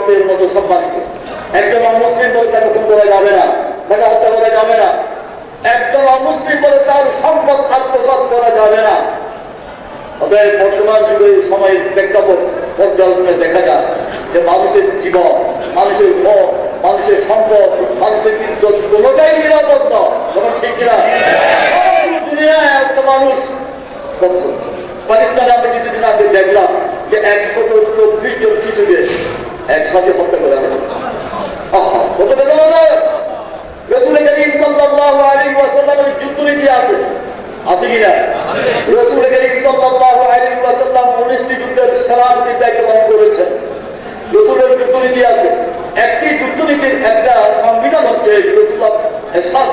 রক্তের মতো সম্মানিত একজন অমুসলিম বলে তাকে খুন করা যাবে না, তাকে হত্যা করা যাবে না। একজন অমুসলিম বলে তার সম্পদ আত্মসাৎ করা যাবে না। বর্তমান যুগের সময়ের প্রেক্ষাপট পর্যালোচনায় দেখা যায় যে মানুষের জীবন, মানুষের ভোগ, মানুষের সম্পদ, মানুষের ইজ্জত কোনোটাই নিরাপদ নয়। তখন ঠিক কিনা? দুনিয়ায় একটা মানুষ পাকিস্তানে আমরা কিছুদিন আগে দেখলাম যে একশত চব্বিশ জন শিশুকে রসুল আছে। কিনা রসুল করিম সাল্লাল্লাহু আলাইহি ওয়াসাল্লাম 19টি যুদ্ধের করেছেন। রসুলের যুদ্ধনীতি আছে। একটি যুদ্ধনীতির একটা সংবিধান হচ্ছে রসুল্লাহ এরশাদ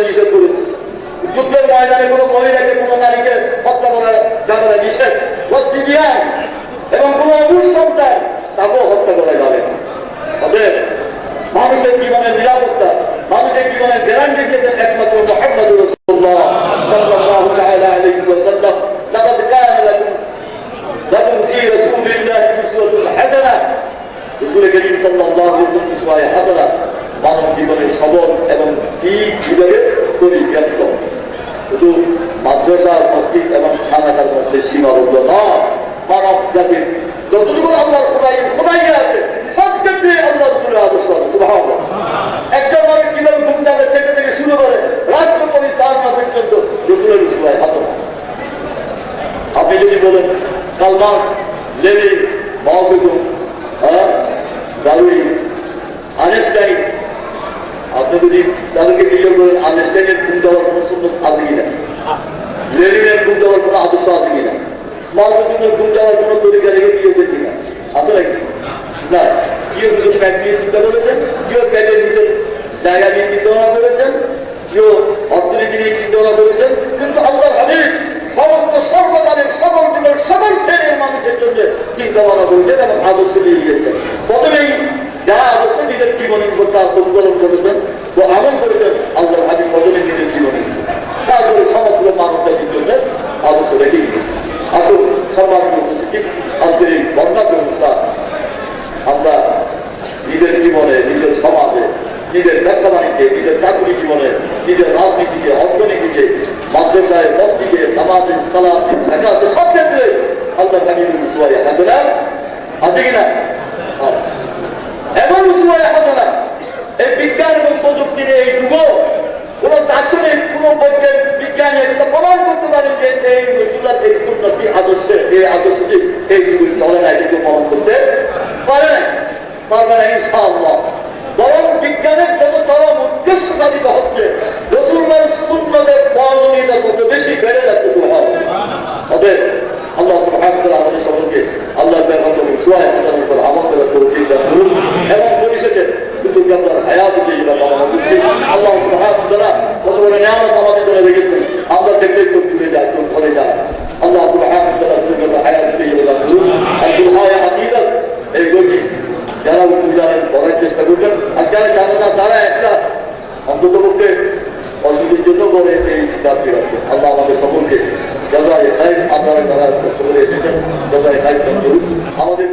রসুল নিষেধ করেছে। যুদ্ধের ময়দানে কোনো মহিলাকে কোনো নারীকে হত্যা করা যাবে না নিষেধ এবং কোনো অবুজ সন্তান তাকেও হত্যা করা যাবে না। তবে মানুষের জীবনের নিরাপত্তা, মানুষের জীবনের গ্যারান্টি দিয়েছেন একমাত্র মোহাম্মদ রসুল্লাহ সাল্লাল্লাহু আলাইহি ওয়াসাল্লাম লাকাদ কানা লাকুম লাকুম ফি রাসূলিল্লাহি উসওয়াতুন হাসানাহ রাসূল করিম সাল্লাল্লাহু আলাইহি ওয়াসাল্লাম উসওয়ায়ে হাসানাহ মানব জীবনের সবল এবং ঠিক বিভাগে পরিব্যাপ্ত শুধু মাদ্রাসা মসজিদ এবং খানাকার মধ্যে সীমাবদ্ধ নয় মানব জাতির যতটুকু আছে আদর্শ। একজন মানুষ কীভাবে ঘুম যাবে সেটা থেকে শুরু করে পর্যন্ত রসুলের হাসন আপনি যদি বলেন মাহসুদুম হ্যাঁ দারুই আইনস্টাইন আপনি যদি তাদেরকে জিজ্ঞেস করেন আইনস্টাইনের ঘুম দেওয়ার কোনো সুন্দর আছে কিনা? লেনিনের ঘুম দেওয়ার কোনো আদর্শ আছে কিনা? মাহসুদুমের ঘুম দেওয়ার কোনো তরিকা রেখে দিয়েছে কিনা? আছে নাকি? না কেউ শুধু প্যাট নিয়ে চিন্তা করেছেন? কেউ প্যাটের নিচে জায়গা নিয়ে চিন্তা ভাবনা করেছেন? কেউ অর্থনীতি নিয়ে চিন্তা ভাবনা করেছেন? কিন্তু আল্লাহ হাবিব সমস্ত সর্বকালের সকল যুগের সকল শ্রেণির মানুষের জন্য চিন্তা ভাবনা করেছেন এবং আদর্শ দিয়ে গিয়েছেন। প্রথমেই যারা আদর্শ নিজের জীবনের উপর তার প্রতিফলন করেছেন ও আমল করেছেন আল্লাহ হাবিব প্রথমে নিজের জীবনে। তারপরে সমগ্র মানব জন্য রেখে গিয়েছেন আসুন, সম্মানিত উপস্থিতি আজকের এই বন্যা ব্যবস্থা আমরা নিজের জীবনে, নিজের সমাজে, নিজের ব্যবসা বাণিজ্যে নিজের চাকরি জীবনে, নিজের রাজনীতিতে অর্থনীতিতে মাদ্রাসায়, মসজিদে, নামাজে, সালাতে সব ক্ষেত্রে আল্লাহ কামিল উসুয়াই হাসানা আছে কিনা। এই বিজ্ঞান এবং প্রযুক্তির এই যুগ কোন দার্শনিক, কোন বিজ্ঞানী এটা প্রমাণ করতে পারে যে এই রসুল্লাহ এই সুন্নতি বিজ্ঞানের যত চরম উদ্দেশ্য সাধিত হচ্ছে রসুল্লাহ সুন্নতের প্রয়োজনীয়তা তত বেশি বেড়ে যাচ্ছে তবে আল্লাহ আমাদের সকলকে আল্লাহ সুয়ায় হায়াত যেটা কামনা করছি আল্লাহ তাআলা কত বড় নিয়ামত আমাদের জন্য রেখেছেন। আমরা দেখলেই চোখ তুলে যায়, চোখ ধরে যায়। আল্লাহ তাআলা তুমি হায়াত দিয়ে যেটা করুন আব্দুল হায়া হাদিদাত এই গতি যারা উদ্যোগ করার চেষ্টা করবেন আর যারা জানে না, তারা একটা অন্তত পক্ষে অসুবিধার জন্য করে এই যাত্রী আছে আল্লাহ আমাদের সকলকে যারা আপনারা যারা করে এসেছেন যারা আমাদের